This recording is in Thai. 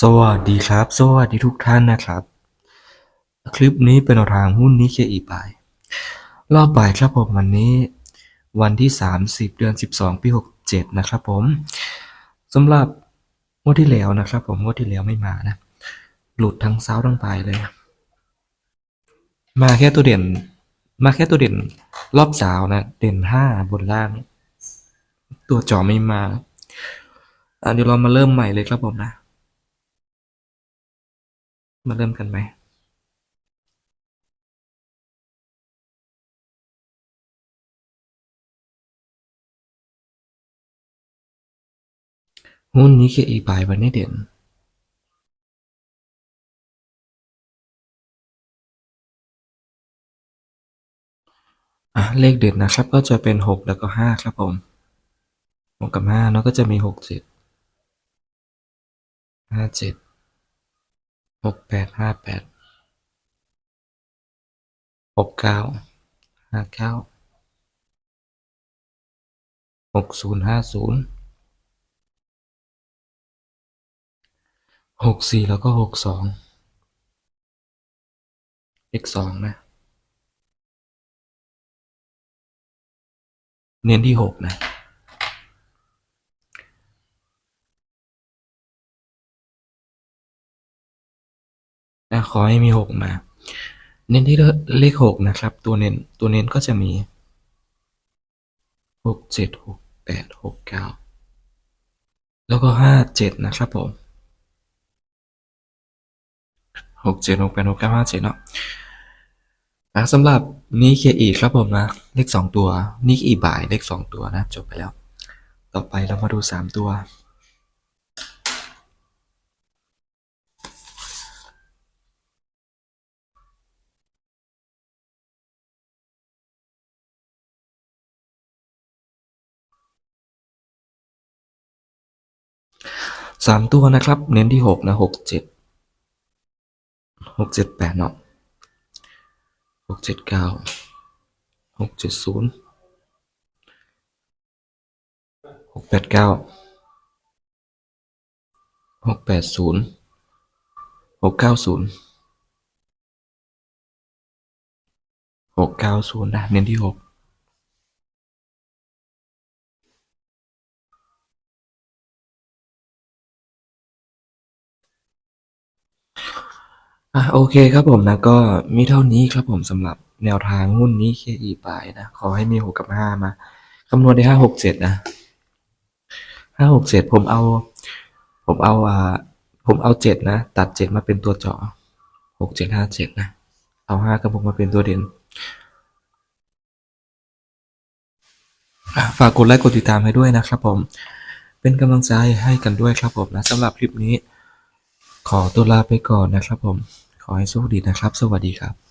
สวัสดีครับ สวัสดีทุกท่านนะครับ คลิปนี้เป็นทางหุ้นนิเคอีบายรอบบ่ายครับผมวันนี้ วันที่ 30 เดือน 12 ปี 67 นะครับผมสำหรับงวดที่แล้วนะครับ ผมงวดที่แล้วไม่มานะ หลุดทั้งเซ้าทั้งปลายเลย มาแค่ตัวเด่น มาแค่ตัวเด่นรอบสาวนะ เด่น 5 บนล่าง ตัวจอไม่มาอะเดี๋ยวเรามาเริ่มใหม่เลยครับผมนะ มาเริ่มกันไหมหุ้นนี้เคอีบายวันนี้เด่น อะ เลขเด่นนะครับ ก็จะเป็นหกแล้วก็ห้าครับผมหกกับห้าเนาะก็จะมีหกเจ็ด หกแปดห้าแปดหกเก้าห้าเก้าหกศูนย์ห้าศูนย์หกสี่แล้วก็หกสองเลขสองนะ เน้นที่หกนะ นะขอให้มีหกมา เน้นที่เลขหกนะครับ ตัวเน้นตัวเน้นก็จะมีหกเจ็ดหกแปดหกเก้าแล้วก็ห้าเจ็ดนะครับผมหกเจ็ดหกแปดหกเก้าห้าเจ็ดเนาะอะสำหรับนี่เคอีครับผมนะ เลขสองตัวนี่อีบ่ายเลขสองตัวนะ จบไปแล้ว ต่อไปเรามาดูสามตัว สามตัวนะครับ เน้นที่หกนะหกเจ็ดหกเจ็ดแปดเนาะหกเจ็ดเก้าหกเจ็ดศูนย์หกแปดเก้าหกแปดศูนย์หกเก้าศูนย์หกเก้าศูนย์นะเน้นที่หก อะโอเคครับผมนะก็มีเท่านี้ครับผมสำหรับแนวทางหุ้นนี้เคอีปายนะ ขอให้มีหกกับห้ามาคำนวณได้ห้าหกเจ็ดนะห้าหกเจ็ดผมเอา ผมเอาอ่าผมเอาเจ็ดนะ ตัดเจ็ดมาเป็นตัวเจาะหกเจ็ดห้าเจ็ดนะ เอาห้ากับหกมาเป็นตัวเด่นฝากกดไลค์กดติดตามให้ด้วยนะครับผม เป็นกำลังใจให้กันด้วยครับผมนะสำหรับคลิปนี้ ขอตัวลาไปก่อนนะครับผม ขอให้โชคดีนะครับ สวัสดีครับ